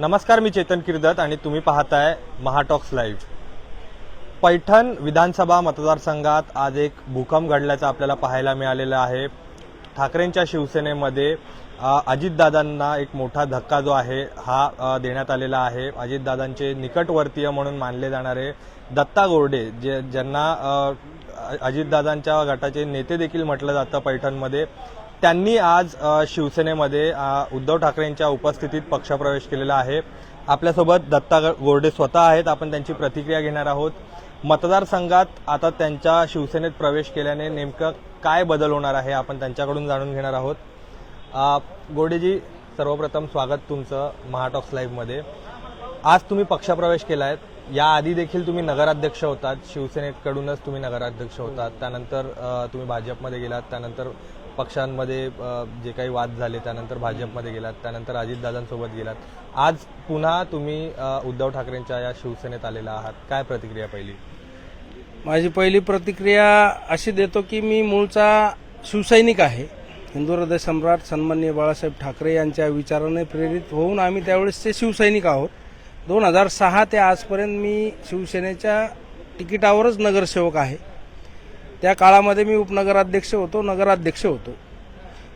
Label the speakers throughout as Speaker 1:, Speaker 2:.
Speaker 1: नमस्कार मी चेतन किर्दत आणि तुम्ही पाहताय महाटॉक्स लाईव्ह. पैठण विधानसभा मतदारसंघात आज एक भूकंप घडल्याचं आपल्याला पाहायला मिळालेलं आहे. ठाकरेंच्या शिवसेनेमध्ये अजितदादांना एक मोठा धक्का जो आहे हा देण्यात आलेला आहे. अजितदादांचे निकटवर्तीय म्हणून मानले जाणारे दत्ता गोरडे जे ज्यांना अजितदादांच्या गटाचे नेते देखील म्हटलं जातं पैठणमध्ये त्यांनी आज शिवसेनेमध्ये उद्धव ठाकरेंच्या उपस्थितीत पक्षप्रवेश केलेला आहे. आपल्यासोबत दत्ता ग- गोरडे स्वतः आहेत. आपण त्यांची प्रतिक्रिया घेणार आहोत. मतदारसंघात आता त्यांच्या शिवसेनेत प्रवेश केल्याने नेमकं काय बदल होणार आहे आपण त्यांच्याकडून जाणून घेणार आहोत. अ, सर्वप्रथम स्वागत तुमचं महाटॉक्स लाईव्हमध्ये आज तुम्ही पक्षप्रवेश केला आहे याआधी देखील तुम्ही नगराध्यक्ष होतात. शिवसेनेकडूनच तुम्ही नगराध्यक्ष होतात. त्यानंतर तुम्ही भाजपमध्ये गेलात. त्यानंतर पक्षांमध्ये जे काही वाद झाले त्यानंतर भाजपमध्ये गेलात त्यानंतर अजितदादांसोबत गेलात. आज पुन्हा तुम्ही उद्धव ठाकरेंच्या या शिवसेनेत आलेला आहात. काय प्रतिक्रिया पहिली?
Speaker 2: माझी पहिली प्रतिक्रिया अशी देतो की मी मूळचा शिवसैनिक आहे. हिंदू हृदय सम्राट सन्मान्य बाळासाहेब ठाकरे यांच्या विचाराने प्रेरित होऊन आम्ही त्यावेळेसचे शिवसैनिक आहोत. दोन हजार सहा ते आजपर्यंत मी शिवसेनेच्या तिकिटावरच नगरसेवक आहे. त्या काळामध्ये मी उपनगराध्यक्ष होतो नगराध्यक्ष होतो.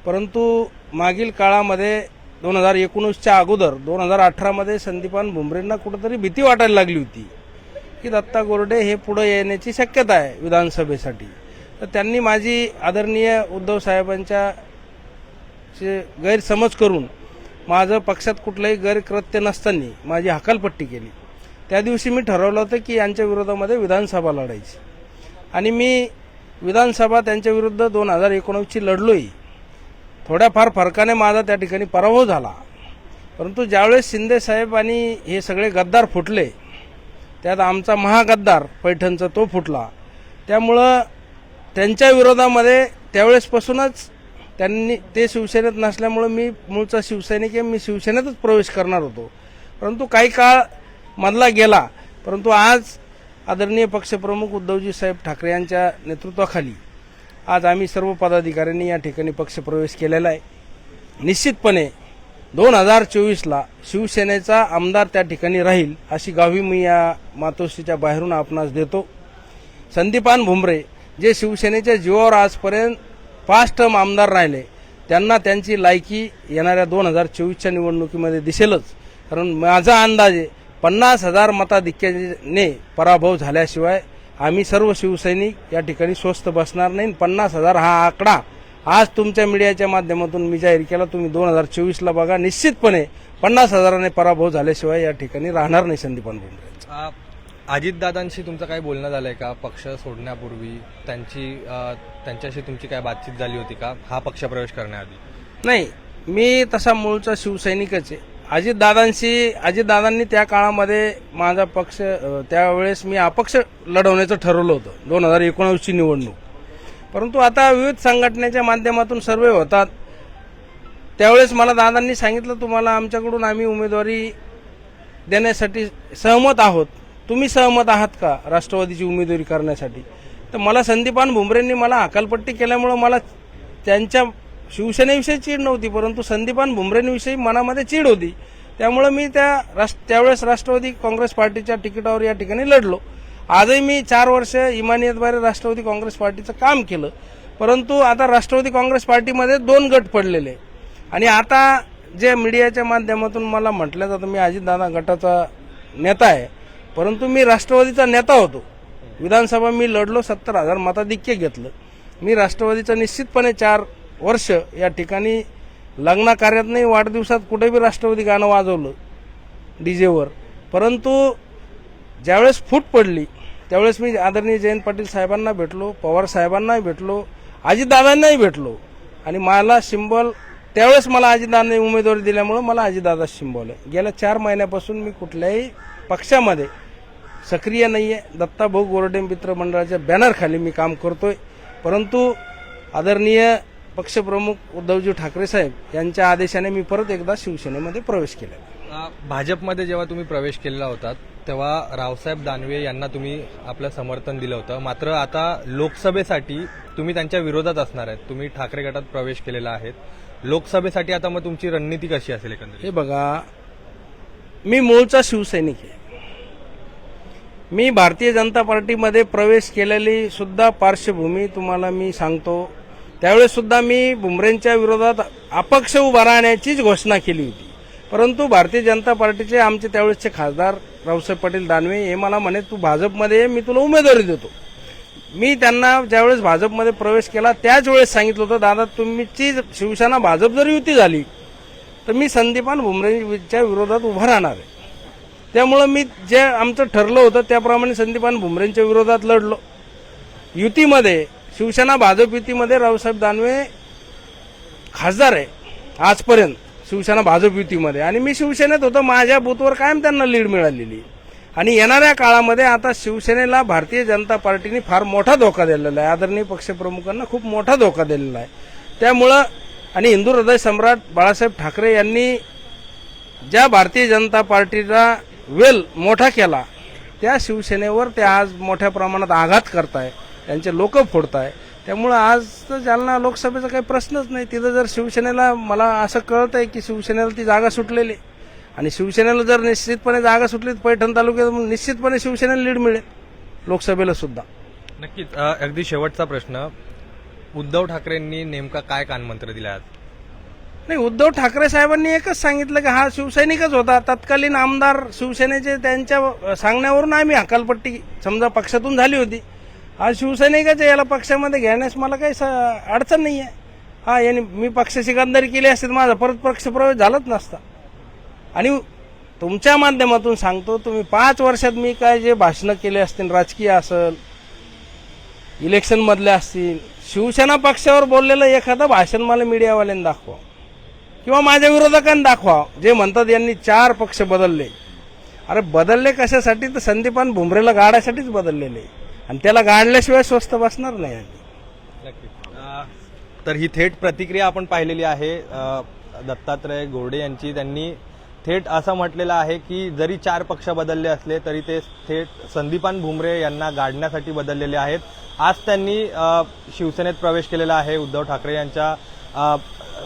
Speaker 2: परंतु मागील काळामध्ये दोन हजार एकोणीसच्या अगोदर दोन हजार अठरामध्ये संदीपान भुमरेंना कुठंतरी भीती वाटायला लागली होती की दत्ता गोरडे हे पुढे येण्याची शक्यता आहे विधानसभेसाठी. तर त्यांनी माझी आदरणीय उद्धव साहेबांच्या चे गैरसमज करून माझं पक्षात कुठलंही गैरकृत्य नसताना माझी हकालपट्टी केली. त्या दिवशी मी ठरवलं होतं की यांच्या विरोधामध्ये विधानसभा लढायची. आणि मी विधानसभा त्यांच्या विरुद्ध दोन हजार एकोणीसची लढलोही थोड्याफार फरकाने माझा त्या ठिकाणी पराभव झाला. परंतु ज्यावेळेस शिंदे साहेब आणि हे सगळे गद्दार फुटले त्यात आमचा महागद्दार पैठणचा तो फुटला. त्यामुळं त्यांच्या विरोधामध्ये त्यावेळेसपासूनच त्यांनी ते शिवसेनेत नसल्यामुळं मी मूळचा शिवसैनिक आहे मी शिवसेनेतच प्रवेश करणार होतो. परंतु काही काळ मधला गेला परंतु आज आदरणीय पक्षप्रमुख उद्धवजी साहेब ठाकरे यांच्या नेतृत्वाखाली आज आम्ही सर्व पदाधिकाऱ्यांनी या ठिकाणी पक्षप्रवेश केलेला आहे. निश्चितपणे दोन हजार चोवीसला शिवसेनेचा आमदार त्या ठिकाणी राहील अशी गावी मी या मातोश्रीच्या बाहेरून आपणास देतो. संदीपान भुमरे जे शिवसेनेच्या जीवावर आजपर्यंत पाच टर्म आमदार राहिले त्यांना त्यांची लायकी येणाऱ्या दोन हजार चोवीसच्या निवडणुकीमध्ये दिसेलच. कारण माझा अंदाज आहे पन्नास हजार मताधिक्याने पराभव झाल्याशिवाय आम्ही सर्व शिवसैनिक या ठिकाणी स्वस्त बसणार नाही. पन्नास हजार हा आकडा आज तुमच्या मीडियाच्या माध्यमातून मी जाहीर केला. तुम्ही दोन हजार चोवीसला बघा. निश्चितपणे पन्नास हजाराने पराभव झाल्याशिवाय या ठिकाणी राहणार नाही संदीपान
Speaker 1: अ, अजितदादांशी तुमचं काय बोलणं झालंय का? पक्ष सोडण्यापूर्वी त्यांची त्यांच्याशी तुमची काय बातचीत झाली होती का? हा पक्षप्रवेश करण्याआधी.
Speaker 2: नाही मी तसा मूळचा शिवसैनिकच आहे. अजितदादांशी अजितदादांनी त्या काळामध्ये माझा पक्ष त्यावेळेस मी अपक्ष लढवण्याचं ठरवलं होतं दोन हजार एकोणावीसची निवडणूक. परंतु आता विविध संघटनेच्या माध्यमातून सर्वे होतात. त्यावेळेस मला दादांनी सांगितलं तुम्हाला आमच्याकडून आम्ही उमेदवारी देण्यासाठी सहमत आहोत. तुम्ही सहमत आहात का राष्ट्रवादीची उमेदवारी करण्यासाठी? तर मला संदीपान भुमरेंनी मला हकालपट्टी केल्यामुळं मला त्यांच्या शिवसेनेविषयी चीड नव्हती परंतु संदीपान भुमरेंविषयी मनामध्ये चीड होती. त्यामुळं मी त्या राष्ट्र त्यावेळेस राष्ट्रवादी काँग्रेस पार्टीच्या तिकिटावर या ठिकाणी लढलो. आजही मी चार वर्ष इमानियतद्वारे राष्ट्रवादी काँग्रेस पार्टीचं काम केलं. परंतु आता राष्ट्रवादी काँग्रेस पार्टीमध्ये दोन गट पडलेले. आणि आता जे मीडियाच्या माध्यमातून मला म्हटलं जातं मी अजितदादा गटाचा नेता आहे. परंतु मी राष्ट्रवादीचा नेता होतो. विधानसभा मी लढलो सत्तर हजार मताधिक्य घेतलं. मी राष्ट्रवादीचा निश्चितपणे चार वर्ष या ठिकाणी लग्न कार्यात नाही वाढदिवसात कुठे बी राष्ट्रवादी गाणं वाजवलं डी जेवर परंतु ज्यावेळेस फूट पडली त्यावेळेस मी आदरणीय जयंत पाटील साहेबांना भेटलो पवार साहेबांनाही भेटलो अजितदादांनाही भेटलो. आणि मला सिंबॉल त्यावेळेस मला अजितदादांनी उमेदवारी दिल्यामुळं मला अजितदादा सिंबल आहे. गेल्या चार महिन्यापासून मी कुठल्याही पक्षामध्ये सक्रिय नाही आहे दत्ताभाऊ गोरडे मित्र मंडळाच्या बॅनरखाली मी काम करतोय. परंतु आदरणीय पक्षप्रमुख उद्धवजी ठाकरे साहेब यांच्या आदेशाने मी परत एकदा शिवसेनेमध्ये प्रवेश केला
Speaker 1: भाजपमध्ये जेव्हा तुम्ही प्रवेश केलेला होता तेव्हा रावसाहेब दानवे यांना तुम्ही आपलं समर्थन दिलं होतं. मात्र आता लोकसभेसाठी तुम्ही त्यांच्या विरोधात असणार आहेत. तुम्ही ठाकरे गटात प्रवेश केलेला आहे. लोकसभेसाठी आता मग तुमची रणनीती कशी असेल एकंदरीत?
Speaker 2: हे बघा मी मूळचा शिवसैनिक आहे. मी भारतीय जनता पार्टीमध्ये प्रवेश केलेली सुद्धा पार्श्वभूमी तुम्हाला मी सांगतो. त्यावेळेस सुद्धा मी बुमरेंच्या विरोधात अपक्ष उभा राहण्याचीच घोषणा केली होती. परंतु भारतीय जनता पार्टीचे आमचे त्यावेळेसचे खासदार रावसाहेब पाटील दानवे हे मला म्हणे तू भाजपमध्ये मी तुला उमेदवारी देतो. मी त्यांना ज्यावेळेस भाजपमध्ये प्रवेश केला त्याच वेळेस सांगितलं होतं दादा तुमची शिवसेना भाजप जर युती झाली तर मी संदीपान भुमरेंच्या विरोधात उभा राहणार आहे. त्यामुळं मी जे आमचं ठरलं होतं त्याप्रमाणे संदीपान भुमरेंच्या विरोधात लढलो. युतीमध्ये शिवसेना भाजप युतीमध्ये रावसाहेब दानवे खासदार आहे आजपर्यंत शिवसेना भाजप युतीमध्ये. आणि मी शिवसेनेत होतो माझ्या बूथवर कायम त्यांना लीड मिळालेली. आणि येणाऱ्या काळामध्ये आता शिवसेनेला भारतीय जनता पार्टीने फार मोठा धोका दिलेला आहे. आदरणीय पक्षप्रमुखांना खूप मोठा धोका दिलेला आहे. त्यामुळं आणि हिंदू हृदय सम्राट बाळासाहेब ठाकरे यांनी ज्या भारतीय जनता पार्टीचा वेल मोठा केला त्या शिवसेनेवर ते आज मोठ्या प्रमाणात आघात करताय. त्यांचे लोक फोडताय. त्यामुळं आज तर जालना लोकसभेचा काही प्रश्नच नाही. तिथं जर शिवसेनेला मला असं कळत आहे की शिवसेनेला ती जागा सुटलेली आहे. आणि शिवसेनेला जर निश्चितपणे जागा सुटली पैठण तालुक्यात निश्चितपणे शिवसेनेला लीड मिळेल लोकसभेला सुद्धा.
Speaker 1: नक्कीच. अगदी शेवटचा प्रश्न. उद्धव ठाकरेंनी नेमका काय कानमंत्र दिला आज?
Speaker 2: नाही उद्धव ठाकरे साहेबांनी एकच सांगितलं की हा शिवसैनिकच होता. तत्कालीन आमदार शिवसेनेचे त्यांच्या सांगण्यावरून आम्ही हकालपट्टी समजा पक्षातून झाली होती. हा शिवसैनिकच याला पक्षामध्ये घेण्यास मला काही स- अडचण नाही आहे हा यांनी मी पक्षाची गद्दारी केली असते तर माझा परत पक्षप्रवेश झालाच नसता. आणि तुमच्या माध्यमातून सांगतो तुम्ही पाच वर्षात मी काय जे भाषणं केले असतील राजकीय असेल इलेक्शन मधले असतील शिवसेना पक्षावर बोललेलं एखादं भाषण मला मीडियावाल्यांनी दाखवा. किंवा माझ्या विरोधकांनी दाखवा. जे म्हणतात यांनी चार पक्ष बदलले. अरे बदलले कशासाठी? तर संदीपान भुमरेला गाडायसाठीच बदललेले. आणि त्याला गाडल्याशिवाय स्वस्त बसणार नाही
Speaker 1: नक्कीच तर ही थेट प्रतिक्रिया आपण पाहिलेली आहे दत्तात्रय गोरडे यांची. त्यांनी थेट असं म्हटलेलं आहे की जरी चार पक्ष बदलले असले तरी ते थेट संदीपान भुमरे यांना गाडण्यासाठी बदललेले आहेत. आज त्यांनी शिवसेनेत प्रवेश केलेला आहे. उद्धव ठाकरे यांच्या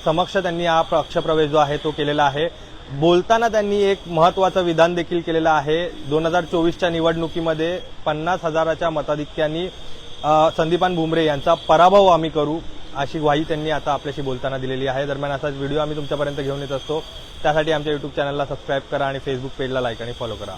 Speaker 1: समक्ष त्यांनी हा पक्षप्रवेश जो आहे तो केलेला आहे. बोलताना त्यांनी एक महत्वाचं विधान देखील केलेलं आहे. दोन हजार चोवीसच्या निवडणुकीमध्ये पन्नास हजाराच्या मताधिक्यांनी संदीपान भुमरे यांचा पराभव आम्ही करू अशी ग्वाही त्यांनी आता आपल्याशी बोलताना दिलेली आहे. दरम्यान असाच व्हिडिओ आम्ही तुमच्यापर्यंत घेऊन येत असतो. त्यासाठी आमच्या युट्यूब चॅनलला सबस्क्राईब करा आणि फेसबुक पेजला लाईक आणि फॉलो करा.